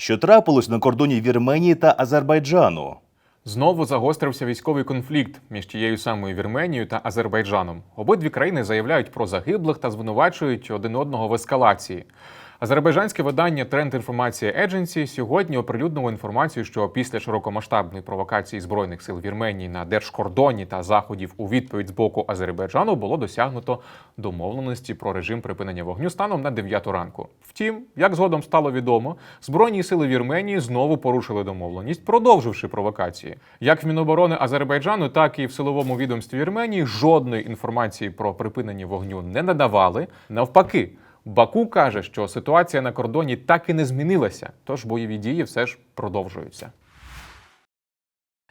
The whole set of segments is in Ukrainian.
Що трапилось на кордоні Вірменії та Азербайджану? Знову загострився військовий конфлікт між тією самою Вірменією та Азербайджаном. Обидві країни заявляють про загиблих та звинувачують один одного в ескалації. Азербайджанське видання Тренд Інформація Едженсі сьогодні оприлюднило інформацію, що після широкомасштабної провокації збройних сил Вірменії на держкордоні та заходів у відповідь з боку Азербайджану було досягнуто домовленості про режим припинення вогню станом на 9 ранку. Втім, як згодом стало відомо, збройні сили Вірменії знову порушили домовленість, продовживши провокації. Як в Міноборони Азербайджану, так і в силовому відомстві Вірменії жодної інформації про припинення вогню не надавали. Навпаки. Баку каже, що ситуація на кордоні так і не змінилася, тож бойові дії все ж продовжуються.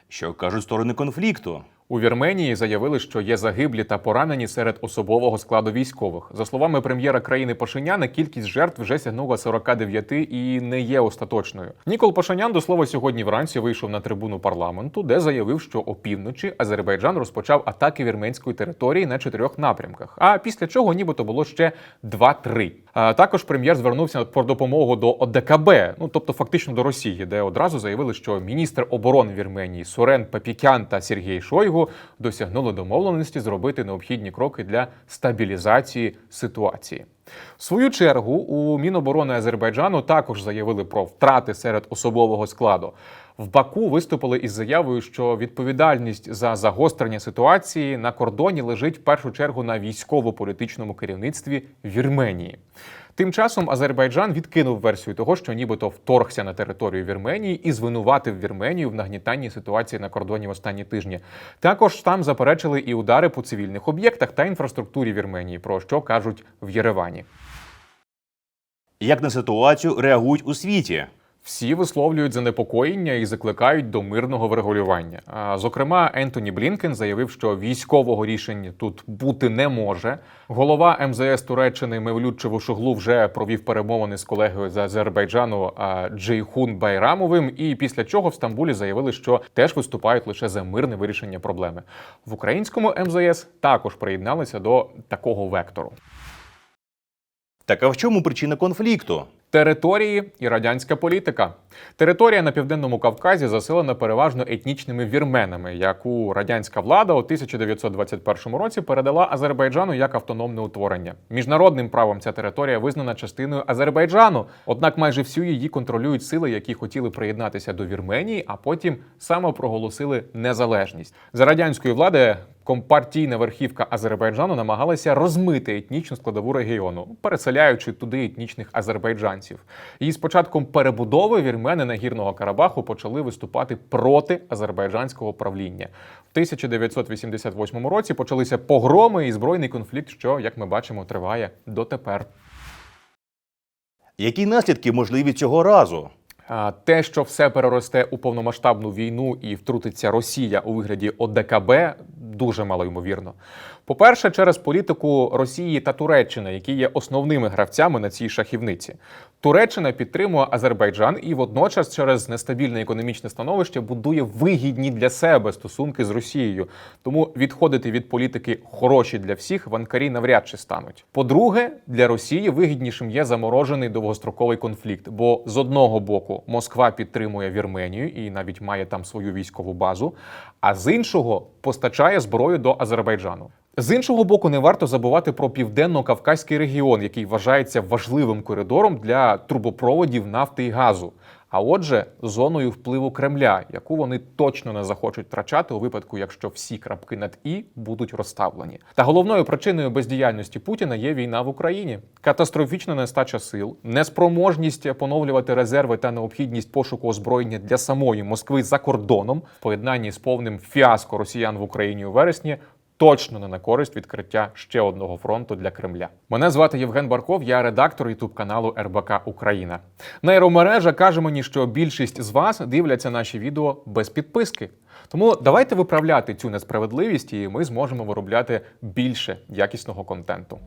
Що кажуть сторони конфлікту? У Вірменії заявили, що є загиблі та поранені серед особового складу військових. За словами прем'єра країни Пашиняна, кількість жертв вже сягнула 49 і не є остаточною. Нікол Пашинян до слова сьогодні вранці вийшов на трибуну парламенту, де заявив, що опівночі Азербайджан розпочав атаки вірменської території на чотирьох напрямках. А після чого нібито було ще 2-3. Також прем'єр звернувся про допомогу до ОДКБ, ну тобто фактично до Росії, де одразу заявили, що міністр оборони Вірменії Сурен Папікян та Сергій Шойгу досягнули домовленості зробити необхідні кроки для стабілізації ситуації. В свою чергу у Міноборони Азербайджану також заявили про втрати серед особового складу. В Баку виступили із заявою, що відповідальність за загострення ситуації на кордоні лежить в першу чергу на військово-політичному керівництві Вірменії. Тим часом Азербайджан відкинув версію того, що нібито вторгся на територію Вірменії і звинуватив Вірменію в нагнітанні ситуації на кордоні в останні тижні. Також там заперечили і удари по цивільних об'єктах та інфраструктурі Вірменії, про що кажуть в Єревані. Як на ситуацію реагують у світі? Всі висловлюють занепокоєння і закликають до мирного врегулювання. Зокрема, Ентоні Блінкен заявив, що військового рішення тут бути не може. Голова МЗС Туреччини Мевлют Чавушоглу вже провів перемовини з колегою з Азербайджану Джейхун Байрамовим. І після чого в Стамбулі заявили, що теж виступають лише за мирне вирішення проблеми. В українському МЗС також приєдналися до такого вектору. Так а в чому причина конфлікту? Території і радянська політика. Територія на південному Кавказі заселена переважно етнічними вірменами, яку радянська влада у 1921 році передала Азербайджану як автономне утворення. Міжнародним правом ця територія визнана частиною Азербайджану. Однак майже всю її контролюють сили, які хотіли приєднатися до Вірменії, а потім самопроголосили незалежність. За радянської влади компартійна верхівка Азербайджану намагалася розмити етнічну складову регіону, переселяючи туди етнічних азербайджанців. І з початком перебудови вірмени Нагірного Карабаху почали виступати проти азербайджанського правління. В 1988 році почалися погроми і збройний конфлікт, що, як ми бачимо, триває дотепер. Які наслідки можливі цього разу? Те, що все переросте у повномасштабну війну і втрутиться Росія у вигляді ОДКБ, дуже малоймовірно. По-перше, через політику Росії та Туреччини, які є основними гравцями на цій шахівниці. Туреччина підтримує Азербайджан і водночас через нестабільне економічне становище будує вигідні для себе стосунки з Росією. Тому відходити від політики хороші для всіх ванкарі навряд чи стануть. По-друге, для Росії вигіднішим є заморожений довгостроковий конфлікт, бо з одного боку Москва підтримує Вірменію і навіть має там свою військову базу, а з іншого постачає зброю до Азербайджану. З іншого боку, не варто забувати про південно-кавказький регіон, який вважається важливим коридором для трубопроводів нафти і газу. А отже, зоною впливу Кремля, яку вони точно не захочуть втрачати у випадку, якщо всі крапки над і будуть розставлені. Та головною причиною бездіяльності Путіна є війна в Україні, катастрофічна нестача сил, неспроможність поновлювати резерви та необхідність пошуку озброєння для самої Москви за кордоном в поєднанні з повним фіаско росіян в Україні у вересні точно не на користь відкриття ще одного фронту для Кремля. Мене звати Євген Барков, я редактор ютуб каналу РБК Україна. Нейромережа каже мені, що більшість з вас дивляться наші відео без підписки. Тому давайте виправляти цю несправедливість, і ми зможемо виробляти більше якісного контенту.